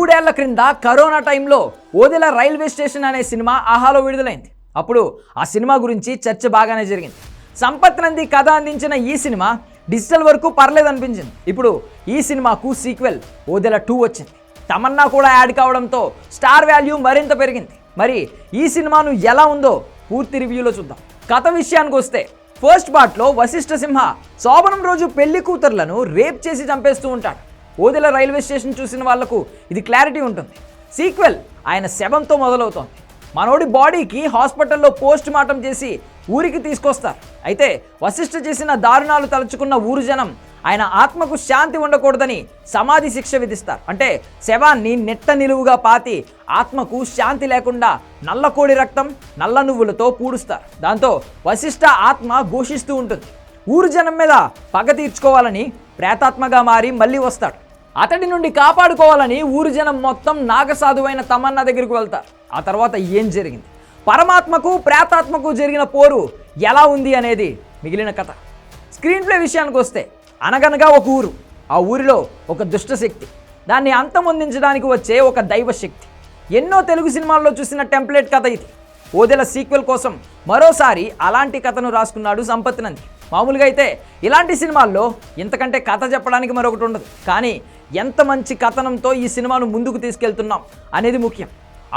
మూడేళ్ళ క్రింద కరోనా టైంలో ఓదెల రైల్వే స్టేషన్ అనే సినిమా ఆహాలో విడుదలైంది. అప్పుడు ఆ సినిమా గురించి చర్చ బాగానే జరిగింది. సంపత్ నంది కథ అందించిన ఈ సినిమా డిజిటల్ వరకు పర్లేదనిపించింది. ఇప్పుడు ఈ సినిమాకు సీక్వెల్ ఓదెల టూ వచ్చింది. తమన్నా కూడా యాడ్ కావడంతో స్టార్ వాల్యూ మరింత పెరిగింది. మరి ఈ సినిమాను ఎలా ఉందో పూర్తి రివ్యూలో చూద్దాం. కథ విషయానికి వస్తే ఫస్ట్ పార్ట్లో వశిష్ఠ సింహ శోభనం రోజు పెళ్ళి కూతుర్లను రేప్ చేసి చంపేస్తూ ఉంటాడు. ఓదెల రైల్వే స్టేషన్ చూసిన వాళ్ళకు ఇది క్లారిటీ ఉంటుంది. సీక్వెల్ ఆయన శవంతో మొదలవుతోంది. మనోడి బాడీకి హాస్పిటల్లో పోస్ట్ మార్టం చేసి ఊరికి తీసుకొస్తారు. అయితే వశిష్ఠ చేసిన దారుణాలు తలుచుకున్న ఊరు జనం ఆయన ఆత్మకు శాంతి ఉండకూడదని సమాధి శిక్ష విధిస్తారు. అంటే శవాన్ని నెట్ట నిలువుగా పాతి ఆత్మకు శాంతి లేకుండా నల్లకోడి రక్తం నల్ల నువ్వులతో పూడుస్తారు. దాంతో వశిష్ఠ ఆత్మ ఘోషిస్తూ ఉంటుంది. ఊరు జనం మీద పగ తీర్చుకోవాలని ప్రేతాత్మగా మారి మళ్ళీ వస్తాడు. అతడి నుండి కాపాడుకోవాలని ఊరు జనం మొత్తం నాగసాధువైన తమన్నా దగ్గరికి వెళ్తారు ఆ తర్వాత ఏం జరిగింది? పరమాత్మకు ప్రేతాత్మకు జరిగిన పోరు ఎలా ఉంది అనేది మిగిలిన కథ. స్క్రీన్ ప్లే విషయానికి వస్తే అనగనగా ఒక ఊరు. ఆ ఊరిలో ఒక దుష్ట శక్తి దాన్ని అంతమొందించడానికి వచ్చే ఒక దైవ శక్తి ఎన్నో తెలుగు సినిమాల్లో చూసిన టెంప్లెట్ కథ ఇది. ఓదెల సీక్వెల్ కోసం మరోసారి అలాంటి కథను రాసుకున్నాడు సంపత్ నంది. మామూలుగా అయితే ఇలాంటి సినిమాల్లో ఇంతకంటే కథ చెప్పడానికి మరొకటి ఉండదు. కానీ ఎంత మంచి కథనంతో ఈ సినిమాను ముందుకు తీసుకెళ్తున్నాం అనేది ముఖ్యం.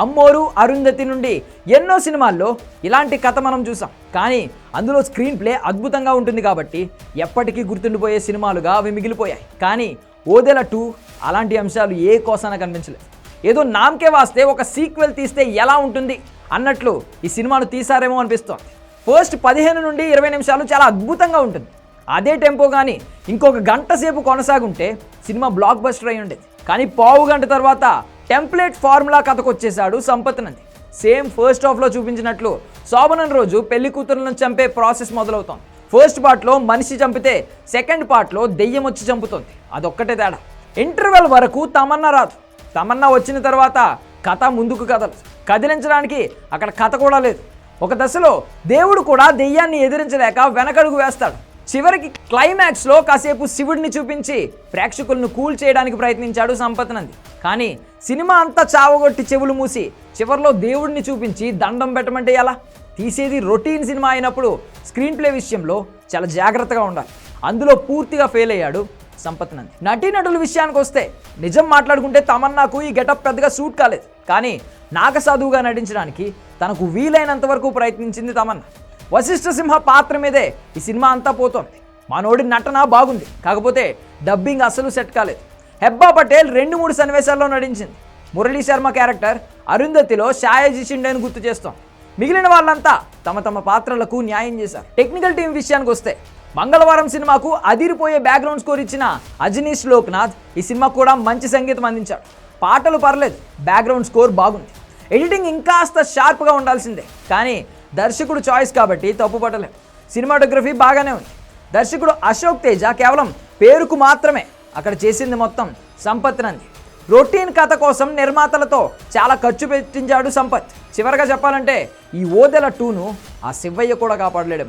అమ్మోరు అరుంధతి నుండి ఎన్నో సినిమాల్లో ఇలాంటి కథ మనం చూసాం. కానీ అందులో స్క్రీన్ ప్లే అద్భుతంగా ఉంటుంది కాబట్టి ఎప్పటికీ గుర్తుండిపోయే సినిమాలుగా అవి మిగిలిపోయాయి. కానీ ఓదెల టూ అలాంటి అంశాలు ఏ కోసాన కనిపించలేదు. ఏదో నామకే వాస్తే ఒక సీక్వెల్ తీస్తే ఎలా ఉంటుంది అన్నట్లు ఈ సినిమాను తీసారేమో అనిపిస్తోంది. ఫస్ట్ పదిహేను నుండి ఇరవై నిమిషాలు చాలా అద్భుతంగా ఉంటుంది. అదే టెంపో కానీ ఇంకొక గంట సేపు కొనసాగుంటే సినిమా బ్లాక్ బస్టర్ అయి ఉండేది. కానీ పావు గంట తర్వాత టెంప్లెట్ ఫార్ములా కథకు వచ్చేసాడు సంపత్ నంది. సేమ్ ఫస్ట్ హాఫ్లో చూపించినట్లు శోభనం రోజు పెళ్ళి కూతురులను చంపే ప్రాసెస్ మొదలవుతోంది. ఫస్ట్ పార్ట్లో మనిషి చంపితే సెకండ్ పార్ట్లో దెయ్యం వచ్చి చంపుతోంది. అదొక్కటే తేడా. ఇంటర్వెల్ వరకు తమన్నా రాదు. తమన్నా వచ్చిన తర్వాత కథ ముందుకు కదలదు. కదిలించడానికి అక్కడ కథ కూడా లేదు. ఒక దశలో దేవుడు కూడా దెయ్యాన్ని ఎదిరించలేక వెనకడుగు వేస్తాడు. చివరికి క్లైమాక్స్లో కాసేపు శివుడిని చూపించి ప్రేక్షకులను కూల్ చేయడానికి ప్రయత్నించాడు సంపత్ నంది కానీ సినిమా అంతా చావగొట్టి చెవులు మూసి చివరిలో దేవుడిని చూపించి దండం పెట్టమంటే ఎలా? తీసేది రొటీన్ సినిమా అయినప్పుడు స్క్రీన్ ప్లే విషయంలో చాలా జాగ్రత్తగా ఉండాలి. అందులో పూర్తిగా ఫెయిల్ అయ్యాడు సంపత్ నంది నటీనటుల విషయానికి వస్తే నిజం మాట్లాడుకుంటే తమన్నాకు ఈ గెటప్ పెద్దగా సూట్ కాలేదు. కానీ నాగసాధువుగా నటించడానికి తనకు వీలైనంత వరకు ప్రయత్నించింది తమన్నా వశిష్ఠ సింహ పాత్ర మీదే ఈ సినిమా అంతా పోతోంది. మనోడి నటన బాగుంది. కాకపోతే డబ్బింగ్ అసలు సెట్ కాలేదు. హెబ్బా పటేల్ రెండు మూడు సన్నివేశాల్లో నటించింది. మురళీ శర్మ క్యారెక్టర్ అరుంధతిలో షాయాజీ షిండేని గుర్తు చేస్తాం మిగిలిన వాళ్ళంతా తమ తమ పాత్రలకు న్యాయం చేశారు. టెక్నికల్ టీం విషయానికి వస్తే మంగళవారం సినిమాకు అదిరిపోయే బ్యాక్గ్రౌండ్ స్కోర్ ఇచ్చిన అజనీష్ లోక్నాథ్ ఈ సినిమా కూడా మంచి సంగీతం అందించాడు. పాటలు పర్లేదు బ్యాక్గ్రౌండ్ స్కోర్ బాగుంది. ఎడిటింగ్ ఇంకాస్త షార్ప్గా ఉండాల్సిందే. కానీ దర్శకుడు చాయిస్ కాబట్టి తప్పు పట్టలేం. సినిమాటోగ్రఫీ బాగానే ఉంది. దర్శకుడు అశోక్ తేజ కేవలం పేరుకు మాత్రమే అక్కడ చేసింది మొత్తం సంపత్ నంది. రొటీన్ కథ కోసం నిర్మాతలతో చాలా ఖర్చు పెట్టించాడు సంపత్. చివరగా చెప్పాలంటే ఈ ఓదెల టూను ఆ శివయ్య కూడా కాపాడలేడు.